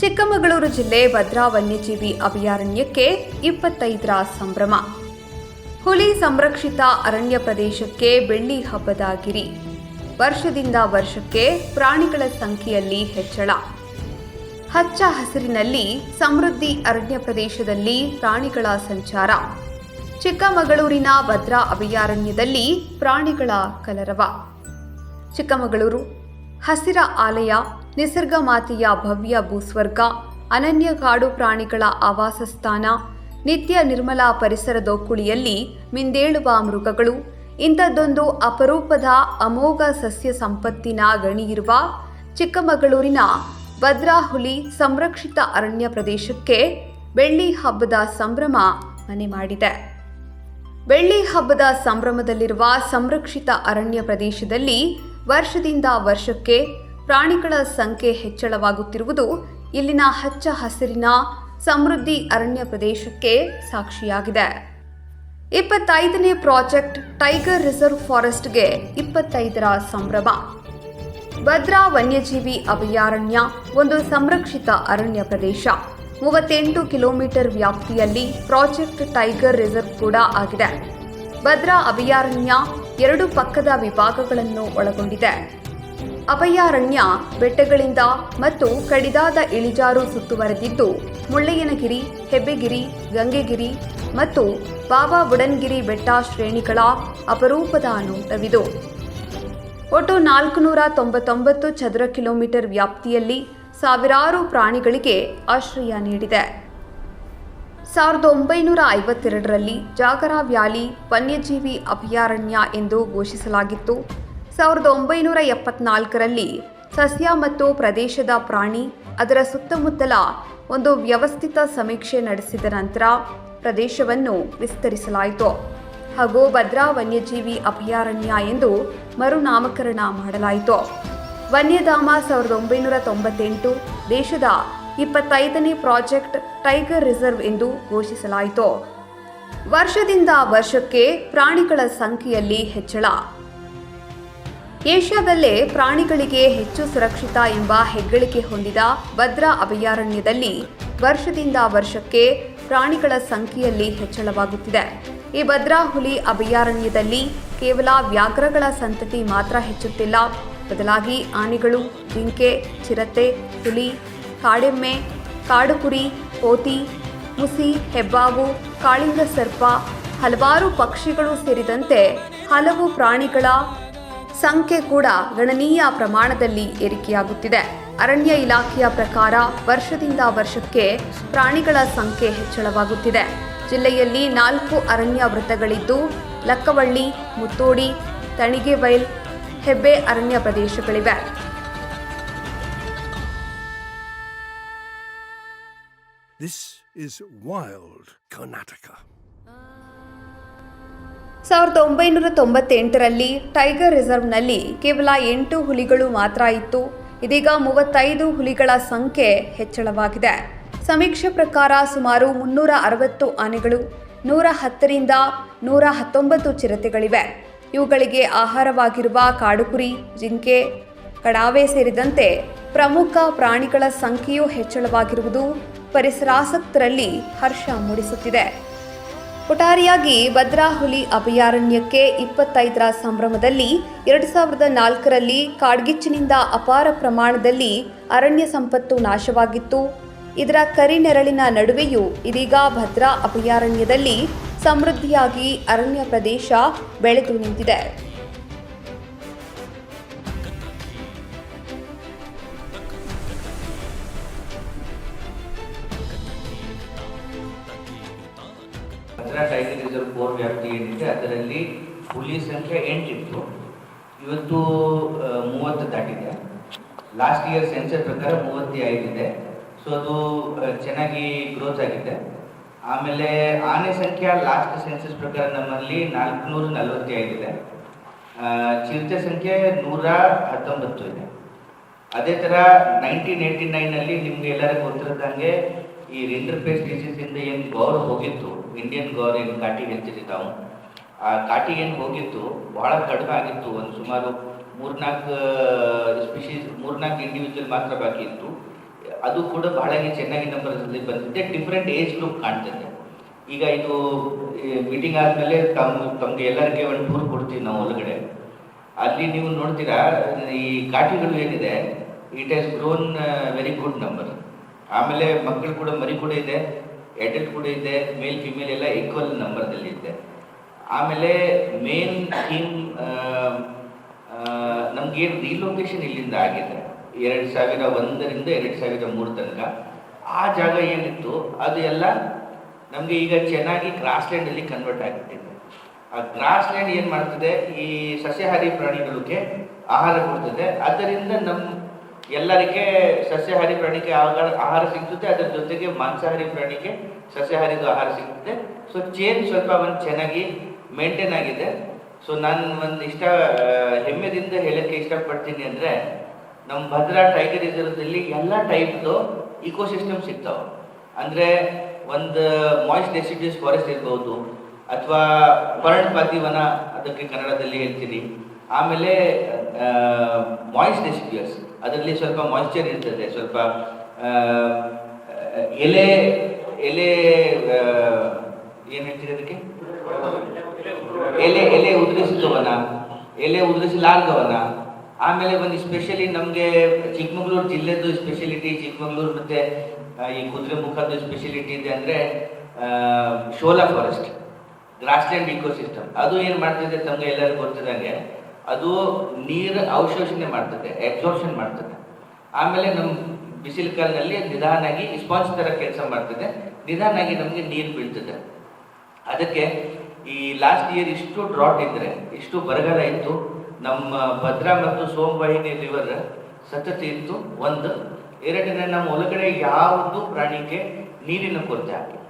ಚಿಕ್ಕಮಗಳೂರು ಜಿಲ್ಲೆ ಭದ್ರಾ ವನ್ಯಜೀವಿ ಅಭಯಾರಣ್ಯಕ್ಕೆ ಇಪ್ಪತ್ತೈದರ ಸಂಭ್ರಮ. ಹುಲಿ ಸಂರಕ್ಷಿತ ಅರಣ್ಯ ಪ್ರದೇಶಕ್ಕೆ ಬೆಳ್ಳಿ ಹಬ್ಬದ ಗಿರಿ. ವರ್ಷದಿಂದ ವರ್ಷಕ್ಕೆ ಪ್ರಾಣಿಗಳ ಸಂಖ್ಯೆಯಲ್ಲಿ ಹೆಚ್ಚಳ. ಹಚ್ಚ ಹಸಿರಿನಲ್ಲಿ ಸಮೃದ್ಧಿ ಅರಣ್ಯ ಪ್ರದೇಶದಲ್ಲಿ ಪ್ರಾಣಿಗಳ ಸಂಚಾರ. ಚಿಕ್ಕಮಗಳೂರಿನ ಭದ್ರಾ ಅಭಯಾರಣ್ಯದಲ್ಲಿ ಪ್ರಾಣಿಗಳ ಕಲರವ. ಚಿಕ್ಕಮಗಳೂರು ಹಸಿರ ಆಲಯ ನಿಸರ್ಗ ಮಾತೆಯ ಭವ್ಯ ಭೂಸ್ವರ್ಗ, ಅನನ್ಯ ಕಾಡು ಪ್ರಾಣಿಗಳ ಆವಾಸ ಸ್ಥಾನ ನಿತ್ಯ ನಿರ್ಮಲ ಪರಿಸರ ದೋಕುಳಿಯಲ್ಲಿ ಮಿಂದೇಳುವ ಮೃಗಗಳು, ಇಂಥದ್ದೊಂದು ಅಪರೂಪದ ಅಮೋಘ ಸಸ್ಯ ಸಂಪತ್ತಿನ ಗಣಿಯಿರುವ ಚಿಕ್ಕಮಗಳೂರಿನ ಭದ್ರಾಹುಲಿ ಸಂರಕ್ಷಿತ ಅರಣ್ಯ ಪ್ರದೇಶಕ್ಕೆ ಬೆಳ್ಳಿ ಹಬ್ಬದ ಸಂಭ್ರಮ ಮನೆ ಮಾಡಿದೆ. ಬೆಳ್ಳಿ ಹಬ್ಬದ ಸಂಭ್ರಮದಲ್ಲಿರುವ ಸಂರಕ್ಷಿತ ಅರಣ್ಯ ಪ್ರದೇಶದಲ್ಲಿ ವರ್ಷದಿಂದ ವರ್ಷಕ್ಕೆ ಪ್ರಾಣಿಗಳ ಸಂಖ್ಯೆ ಹೆಚ್ಚಳವಾಗುತ್ತಿರುವುದು ಇಲ್ಲಿನ ಹಚ್ಚ ಹಸಿರಿನ ಸಮೃದ್ಧಿ ಅರಣ್ಯ ಪ್ರದೇಶಕ್ಕೆ ಸಾಕ್ಷಿಯಾಗಿದೆ. ಇಪ್ಪತ್ತೈದನೇ ಪ್ರಾಜೆಕ್ಟ್ ಟೈಗರ್ ರಿಸರ್ವ್ ಫಾರೆಸ್ಟ್ಗೆ ಇಪ್ಪತ್ತೈದರ ಸಂಭ್ರಮ. ಭದ್ರಾ ವನ್ಯಜೀವಿ ಅಭಯಾರಣ್ಯ, ಒಂದು ಸಂರಕ್ಷಿತ ಅರಣ್ಯ ಪ್ರದೇಶ. ಮೂವತ್ತೆಂಟು ಕಿಲೋಮೀಟರ್ ವ್ಯಾಪ್ತಿಯಲ್ಲಿ ಪ್ರಾಜೆಕ್ಟ್ ಟೈಗರ್ ರಿಸರ್ವ್ ಕೂಡ ಆಗಿದೆ. ಭದ್ರಾ ಅಭಯಾರಣ್ಯ ಎರಡು ಪಕ್ಕದ ವಿಭಾಗಗಳನ್ನು ಒಳಗೊಂಡಿದೆ. ಅಭಯಾರಣ್ಯ, ಬೆಟ್ಟಗಳಿಂದ ಮತ್ತು ಕಡಿದಾದ ಇಳಿಜಾರು ಸುತ್ತುವರೆದಿದ್ದು, ಮುಳ್ಳಯ್ಯನಗಿರಿ, ಹೆಬ್ಬೆಗಿರಿ, ಗಂಗೆಗಿರಿ ಮತ್ತು ಬಾಬಾ ಬುಡನ್ಗಿರಿ ಬೆಟ್ಟ ಶ್ರೇಣಿಗಳ ಅಪರೂಪದ ನೋಟವಿದು. ಒಟ್ಟು ನಾಲ್ಕುನೂರ ತೊಂಬತ್ತೊಂಬತ್ತು ಚದರ ಕಿಲೋಮೀಟರ್ ವ್ಯಾಪ್ತಿಯಲ್ಲಿ ಸಾವಿರಾರು ಪ್ರಾಣಿಗಳಿಗೆ ಆಶ್ರಯ ನೀಡಿದೆ. ಸಾವಿರದ ಒಂಬೈನೂರ ಐವತ್ತೆರಡರಲ್ಲಿ ಜಾಗರ ವ್ಯಾಲಿ ವನ್ಯಜೀವಿ ಅಭಯಾರಣ್ಯ ಎಂದು ಘೋಷಿಸಲಾಗಿತ್ತು. ಸಾವಿರದ ಒಂಬೈನೂರ ಎಪ್ಪತ್ನಾಲ್ಕರಲ್ಲಿ ಸಸ್ಯ ಮತ್ತು ಪ್ರದೇಶದ ಪ್ರಾಣಿ, ಅದರ ಸುತ್ತಮುತ್ತಲ ಒಂದು ವ್ಯವಸ್ಥಿತ ಸಮೀಕ್ಷೆ ನಡೆಸಿದ ನಂತರ ಪ್ರದೇಶವನ್ನು ವಿಸ್ತರಿಸಲಾಯಿತು. ಹಾಗೂ ಭದ್ರಾ ವನ್ಯಜೀವಿ ಅಭಯಾರಣ್ಯ ಎಂದು ಮರುನಾಮಕರಣ ಮಾಡಲಾಯಿತು. ವನ್ಯಧಾಮ ಸಾವಿರದ ಒಂಬೈನೂರ ತೊಂಬತ್ತೆಂಟು ದೇಶದ ಇಪ್ಪತ್ತೈದನೇ ಪ್ರಾಜೆಕ್ಟ್ ಟೈಗರ್ ರಿಸರ್ವ್ ಎಂದು ಘೋಷಿಸಲಾಯಿತು. ವರ್ಷದಿಂದ ವರ್ಷಕ್ಕೆ ಪ್ರಾಣಿಗಳ ಸಂಖ್ಯೆಯಲ್ಲಿ ಹೆಚ್ಚಳ. ಏಷ್ಯಾದಲ್ಲೇ ಪ್ರಾಣಿಗಳಿಗೆ ಹೆಚ್ಚು ಸುರಕ್ಷಿತ ಎಂಬ ಹೆಗ್ಗಳಿಕೆ ಹೊಂದಿದ ಭದ್ರಾ ಅಭಯಾರಣ್ಯದಲ್ಲಿ ವರ್ಷದಿಂದ ವರ್ಷಕ್ಕೆ ಪ್ರಾಣಿಗಳ ಸಂಖ್ಯೆಯಲ್ಲಿ ಹೆಚ್ಚಳವಾಗುತ್ತಿದೆ. ಈ ಭದ್ರಾ ಹುಲಿ ಅಭಯಾರಣ್ಯದಲ್ಲಿ ಕೇವಲ ವ್ಯಾಘ್ರಗಳ ಸಂತತಿ ಮಾತ್ರ ಹೆಚ್ಚುತ್ತಿಲ್ಲ. ಬದಲಾಗಿ ಆನೆಗಳು, ಜಿಂಕೆ, ಚಿರತೆ, ಹುಲಿ, ಕಾಡೆಮ್ಮೆ, ಕಾಡುಕುರಿ ಕೋತಿ ಮುಸಿ, ಹೆಬ್ಬಾವು, ಕಾಳಿಂಗ ಸರ್ಪ, ಹಲವಾರು ಪಕ್ಷಿಗಳು ಸೇರಿದಂತೆ ಹಲವು ಪ್ರಾಣಿಗಳ ಸಂಖ್ಯೆ ಕೂಡ ಗಣನೀಯ ಪ್ರಮಾಣದಲ್ಲಿ ಏರಿಕೆಯಾಗುತ್ತಿದೆ. ಅರಣ್ಯ ಇಲಾಖೆಯ ಪ್ರಕಾರ ವರ್ಷದಿಂದ ವರ್ಷಕ್ಕೆ ಪ್ರಾಣಿಗಳ ಸಂಖ್ಯೆ ಹೆಚ್ಚಳವಾಗುತ್ತಿದೆ. ಜಿಲ್ಲೆಯಲ್ಲಿ ನಾಲ್ಕು ಅರಣ್ಯ ವೃತ್ತಗಳಿದ್ದು, ಲಕ್ಕವಳ್ಳಿ, ಮುತ್ತೋಡಿ ತಣಿಗೆಬೈಲ್ ಹೆಬ್ಬೆ ಅರಣ್ಯ ಪ್ರದೇಶಗಳಿವೆ. This is wild Karnataka. ಸಾವಿರದ ಒಂಬೈನೂರ ತೊಂಬತ್ತೆಂಟರಲ್ಲಿ ಟೈಗರ್ ರಿಸರ್ವ್ನಲ್ಲಿ ಕೇವಲ ಎಂಟು ಹುಲಿಗಳು ಮಾತ್ರ ಇತ್ತು. ಇದೀಗ ಮೂವತ್ತೈದು ಹುಲಿಗಳ ಸಂಖ್ಯೆ ಹೆಚ್ಚಳವಾಗಿದೆ. ಸಮೀಕ್ಷೆ ಪ್ರಕಾರ ಸುಮಾರು ಮುನ್ನೂರ ಅರವತ್ತು ಆನೆಗಳು ನೂರ ಹತ್ತರಿಂದ ನೂರ ಹತ್ತೊಂಬತ್ತು ಚಿರತೆಗಳಿವೆ. ಇವುಗಳಿಗೆ ಆಹಾರವಾಗಿರುವ ಕಾಡುಕುರಿ, ಜಿಂಕೆ, ಕಡಾವೆ ಸೇರಿದಂತೆ ಪ್ರಮುಖ ಪ್ರಾಣಿಗಳ ಸಂಖ್ಯೆಯೂ ಹೆಚ್ಚಳವಾಗಿರುವುದು ಪರಿಸರಾಸಕ್ತರಲ್ಲಿ ಹರ್ಷ ಮೂಡಿಸುತ್ತಿದೆ. ಒಟ್ಟಾರೆಯಾಗಿ ಭದ್ರಾ ಹುಲಿ ಅಭಯಾರಣ್ಯಕ್ಕೆ ಇಪ್ಪತ್ತೈದರ ಸಂಭ್ರಮದಲ್ಲಿ ಎರಡು ಸಾವಿರದ ನಾಲ್ಕರಲ್ಲಿ ಕಾಡ್ಗಿಚ್ಚಿನಿಂದ ಅಪಾರ ಪ್ರಮಾಣದಲ್ಲಿ ಅರಣ್ಯ ಸಂಪತ್ತು ನಾಶವಾಗಿತ್ತು. ಇದರ ಕರಿನೆರಳಿನ ನಡುವೆಯೂ ಇದೀಗ ಭದ್ರಾ ಅಭಯಾರಣ್ಯದಲ್ಲಿ ಸಮೃದ್ಧಿಯಾಗಿ ಅರಣ್ಯ ಪ್ರದೇಶ ಬೆಳೆದು ನಿಂತಿದೆ. ಟೈಗರ್ ರಿಸರ್ವ್ ಫೋರ್ ವ್ಯಾಪ್ತಿ ಏನಿದೆ, ಅದರಲ್ಲಿ ಹುಲಿ ಸಂಖ್ಯೆ ಎಂಟಿತ್ತು. ಇವತ್ತು ಮೂವತ್ತು ದಾಟಿದೆ. ಲಾಸ್ಟ್ ಇಯರ್ ಸೆನ್ಸರ್ ಪ್ರಕಾರ ಮೂವತ್ತಿ ಐದಿದೆ. ಸೊ ಅದು ಚೆನ್ನಾಗಿ ಗ್ರೋತ್ ಆಗಿದೆ. ಆಮೇಲೆ ಆನೆ ಸಂಖ್ಯೆ ಲಾಸ್ಟ್ ಸೆನ್ಸಸ್ ಪ್ರಕಾರ ನಮ್ಮಲ್ಲಿ ನಾಲ್ಕುನೂರ ನಲವತ್ತೈದಿದೆ ಚಿರತೆ ಸಂಖ್ಯೆ ನೂರ ಹತ್ತೊಂಬತ್ತು ಇದೆ. ಅದೇ ಥರ ನೈನ್ಟೀನ್ ಏಯ್ಟಿ ನೈನಲ್ಲಿ ನಿಮ್ಗೆ ಎಲ್ಲರಿಗೂ ಗೊತ್ತಿರೋದಂಗೆ ಈ ರಿಂಡರ್ ಪೇಸ್ ಡಿಸೀಸಿಂದ ಏನು ಗೌರವ ಹೋಗಿತ್ತು? ಇಂಡಿಯನ್ ಗೌರ್ ಕಾಟಿಗೆ ಕಾಟಿ ಹೇಳ್ತಿದ್ವಿ ತಾವು ಆ ಕಾಟಿ ಏನು ಹೋಗಿತ್ತು, ಬಹಳ ಕಡಿಮೆ ಆಗಿತ್ತು, ಒಂದು ಸುಮಾರು ಮೂರ್ನಾಲ್ಕು ಸ್ಪೀಶೀಸ್ ಮೂರ್ನಾಲ್ಕು ಇಂಡಿವಿಜುವಲ್ ಮಾತ್ರ ಬಾಕಿ ಇತ್ತು. ಅದು ಕೂಡ ಬಹಳ ಚೆನ್ನಾಗಿ ನಂಬರ್ಸಲ್ಲಿ ಬಂದಿದ್ದೆ ಡಿಫ್ರೆಂಟ್ ಏಜ್ ಗ್ರೂಪ್ ಕಾಣ್ತದೆ. ಈಗ ಇದು ಮೀಟಿಂಗ್ ಆದಮೇಲೆ ತಮ್ಮ ತಮಗೆ ಎಲ್ಲರಿಗೆ ಒಂದು ಟೂರ್ ಕೊಡ್ತೀವಿ ನಾವು ಒಳಗಡೆ. ಅಲ್ಲಿ ನೀವು ನೋಡ್ತೀರಾ, ಈ ಕಾಟಿಗಳು ಏನಿದೆ it has grown very good number ಆಮೇಲೆ ಮಕ್ಕಳು ಕೂಡ ಮರಿ ಕೂಡ ಇದೆ. ಎಡಲ್ಟ್ ಕೂಡ ಇದೆ ಮೇಲ್ ಫಿಮೇಲ್ ಎಲ್ಲ ಈಕ್ವಲ್ ನಂಬರ್ದಲ್ಲಿ ಇದೆ. ಆಮೇಲೆ ಮೇನ್ ಥೀಮ್ ನಮ್ಗೇನು ರಿಲೊಕೇಶನ್ ಇಲ್ಲಿಂದ ಆಗಿದೆ? ಎರಡು ಸಾವಿರ ಒಂದರಿಂದ ಎರಡು ಸಾವಿರ ಮೂರು ತನಕ. ಆ ಜಾಗ ಏನಿತ್ತು? ಅದು ಎಲ್ಲ ನಮಗೆ ಈಗ ಚೆನ್ನಾಗಿ ಗ್ರಾಸ್ಲ್ಯಾಂಡಲ್ಲಿ ಕನ್ವರ್ಟ್ ಆಗಿಬಿಟ್ಟಿದೆ. ಆ ಗ್ರಾಸ್ಲ್ಯಾಂಡ್ ಏನು ಮಾಡ್ತದೆ? ಈ ಸಸ್ಯಾಹಾರಿ ಪ್ರಾಣಿಗಳಿಗೆ ಆಹಾರ ಕೊಡ್ತದೆ. ಅದರಿಂದ ನಮ್ಮ ಎಲ್ಲರಿಗೆ ಸಸ್ಯಾಹಾರಿ ಪ್ರಾಣಿಗೆ ಆಹಾರ ಆಹಾರ ಸಿಗ್ತದೆ, ಅದರ ಜೊತೆಗೆ ಮಾಂಸಾಹಾರಿ ಪ್ರಾಣಿಗೆ ಸಸ್ಯಾಹಾರಿದು ಆಹಾರ ಸಿಗ್ತದೆ. ಸೊ ಚೇನ್ ಸ್ವಲ್ಪ ಒಂದು ಚೆನ್ನಾಗಿ ಮೇಂಟೈನ್ ಆಗಿದೆ. ಸೊ ನಾನು ಒಂದು ಇಷ್ಟ ಹೆಮ್ಮೆದಿಂದ ಹೇಳಕ್ಕೆ ಇಷ್ಟಪಡ್ತೀನಿ ಅಂದರೆ ನಮ್ಮ ಭದ್ರಾ ಟೈಗರ್ ರಿಸರ್ವ್ದಲ್ಲಿ ಎಲ್ಲ ಟೈಪ್ದು ಇಕೋಸಿಸ್ಟಮ್ ಸಿಗ್ತಾವೆ. ಅಂದರೆ ಒಂದು ಮಾಯ್ಸ್ ಡೆಸಿಡಿಯಸ್ ಫಾರೆಸ್ಟ್ ಇರ್ಬೋದು, ಅಥವಾ ಪರ್ಣಪಾತಿ ವನ ಅದಕ್ಕೆ ಕನ್ನಡದಲ್ಲಿ ಹೇಳ್ತೀನಿ. ಆಮೇಲೆ ಮಾಯ್ಸ್ ಡೆಸಿಡಿಯಸ್ ಅದರಲ್ಲಿ ಸ್ವಲ್ಪ ಮಾಯಿಶ್ಚರ್ ಇರ್ತದೆ, ಸ್ವಲ್ಪ ಎಲೆ ಎಲೆ ಏನು ಹೇಳ್ತೀರಿ ಅದಕ್ಕೆ? ಎಲೆ ಎಲೆ ಉದುರಿಸಿದವನ, ಎಲೆ ಉದುರಿಸಲಾರ್ದವನ ಆಮೇಲೆ ಒಂದು ಸ್ಪೆಷಲಿ ನಮಗೆ ಚಿಕ್ಕಮಗಳೂರು ಜಿಲ್ಲೆದು ಸ್ಪೆಷಲಿಟಿ ಚಿಕ್ಕಮಗಳೂರು ಮತ್ತೆ ಈ ಕುದುರೆ ಮುಖದ್ದು ಸ್ಪೆಷಲಿಟಿ ಇದೆ ಅಂದರೆ ಶೋಲಾ ಫಾರೆಸ್ಟ್ ಗ್ರಾಸ್ಲ್ಯಾಂಡ್ ಇಕೋಸಿಸ್ಟಮ್ ಅದು ಏನು ಮಾಡ್ತಿದೆ ತಮಗೆ ಎಲ್ಲರಿಗೂ ಗೊತ್ತಿದಂಗೆ ಅದು ನೀರು ಅವಶೋಷಣೆ ಮಾಡ್ತದೆ ಎಕ್ಸೋಷನ್ ಮಾಡ್ತದೆ. ಆಮೇಲೆ ನಮ್ಮ ಬಿಸಿಲು ಕಾಲಿನಲ್ಲಿ ನಿಧಾನಾಗಿ ಸ್ಪಾಂಜ್ ಥರ ಕೆಲಸ ಮಾಡ್ತದೆ, ನಿಧಾನಾಗಿ ನಮಗೆ ನೀರು ಬೀಳ್ತದೆ. ಅದಕ್ಕೆ ಈ ಲಾಸ್ಟ್ ಇಯರ್ ಇಷ್ಟು ಡ್ರಾಟ್ ಇದ್ದರೆ ಇಷ್ಟು ಬರಗಾಲ ಇತ್ತು, ನಮ್ಮ ಭದ್ರಾ ಮತ್ತು ಸೋಮವಾಹಿನಿ ರಿವರ್ ಸತತ ಇತ್ತು, ಒಂದು. ಎರಡನೇ ನಮ್ಮ ಒಳಗಡೆ ಯಾವುದು ಪ್ರಾಣಿಗೆ ನೀರಿನ ಕೊರತೆ ಆಗಿಲ್ಲ